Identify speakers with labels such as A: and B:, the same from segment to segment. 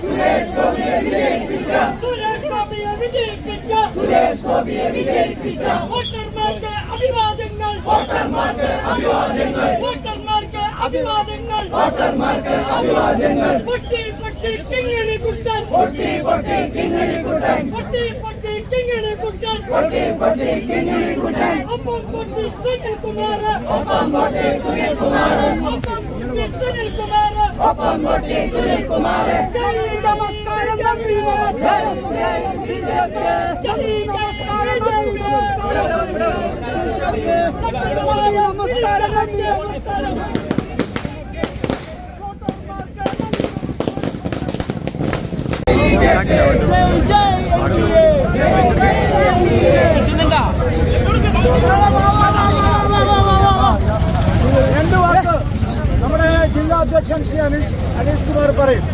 A: സുരേഷ് ഗോപിയെ വിജയിപ്പിച്ച സുരേഷ് ഗോപിയെ വിജയിപ്പിച്ച സുരേഷ് ഗോപിയെ വിജയിപ്പിച്ച വോട്ടർമാർക്ക് അഭിവാദ്യങ്ങൾ
B: குணர் பொட்டி பொட்டி கிங்கிணி അധ്യക്ഷൻ ശ്രീ അനീഷ് അനീഷ് കുമാർ പറയും.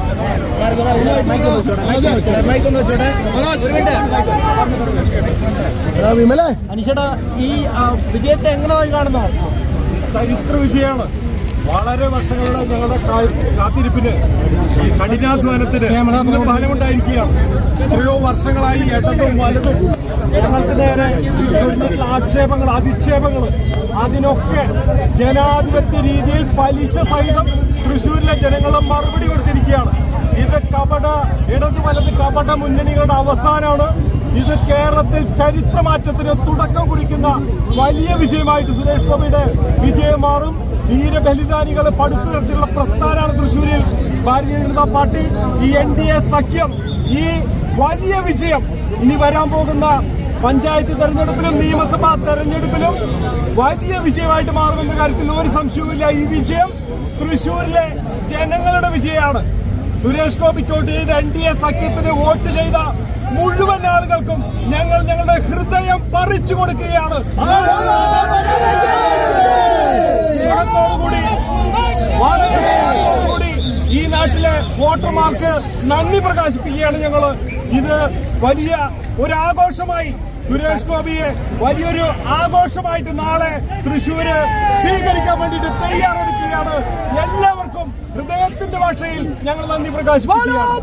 B: വിമലേ.
C: അനിഷേട്ടാ ഈ വിജയത്തെ എങ്ങനെ കാണുന്നു?
B: ചരിത്ര വിജയമാണ്. വളരെ വർഷങ്ങളുടെ ഞങ്ങളുടെ കാത്തിരിപ്പിന് ഈ കഠിനാധ്വാനത്തിന് ഫലമുണ്ടായിരിക്കുകയാണ്. എത്രയോ വർഷങ്ങളായി ഇടതും വലതും ഞങ്ങൾക്ക് നേരെ ചൊരിഞ്ഞിട്ടുള്ള ആക്ഷേപങ്ങൾ അധിക്ഷേപങ്ങൾ അതിനൊക്കെ ജനാധിപത്യ രീതിയിൽ പലിശ സഹിതം ജനങ്ങൾ മറുപടി കൊടുത്തിരിക്കുകയാണ്. ഇത് കപട ഇടതു വലത് കപട മുന്നണികളുടെ അവസാനമാണ്. ഇത് കേരളത്തിൽ ചരിത്രമാറ്റത്തിന് തുടക്കം കുറിക്കുന്ന വലിയ വിജയമായിട്ട് സുരേഷ് ഗോപിയുടെ വിജയം മാറും. ധീരബലിദാനികളെ പടുത്തുയർത്തിയുള്ള പ്രസ്ഥാനമാണ് തൃശ്ശൂരിൽ ഭാരതീയ ജനതാ പാർട്ടി. ഈ എൻ സഖ്യം ഈ വലിയ വിജയം ഇനി വരാൻ പോകുന്ന പഞ്ചായത്ത് തെരഞ്ഞെടുപ്പിലും നിയമസഭാ തെരഞ്ഞെടുപ്പിലും വലിയ വിജയമായിട്ട് മാറുമെന്ന കാര്യത്തിൽ ഒരു സംശയവുമില്ല. ഈ വിജയം തൃശൂരിലെ ജനങ്ങളുടെ വിജയമാണ്. സുരേഷ് ഗോപിക്കോട്ട് എൻ ഡി എ സഖ്യത്തിന് വോട്ട് ചെയ്ത മുഴുവൻ ആളുകൾക്കും ഞങ്ങൾ ഞങ്ങളുടെ ഹൃദയം പറിച്ചു കൊടുക്കുകയാണ്. ഈ നാട്ടിലെ വോട്ടർമാർക്ക് നന്ദി പ്രകാശിപ്പിക്കുകയാണ് ഞങ്ങൾ ഇത് വലിയ ഒരു ആഘോഷമായി സുരേഷ് ഗോപിയെ വലിയൊരു ആഘോഷമായിട്ട് നാളെ തൃശ്ശൂര് സ്വീകരിക്കാൻ വേണ്ടിയിട്ട് തയ്യാറെടുക്കുകയാണ്. എല്ലാവർക്കും ഹൃദയത്തിന്റെ ഭാഷയിൽ ഞങ്ങൾ നന്ദി പ്രകാശിപ്പിക്കുകയാണ്.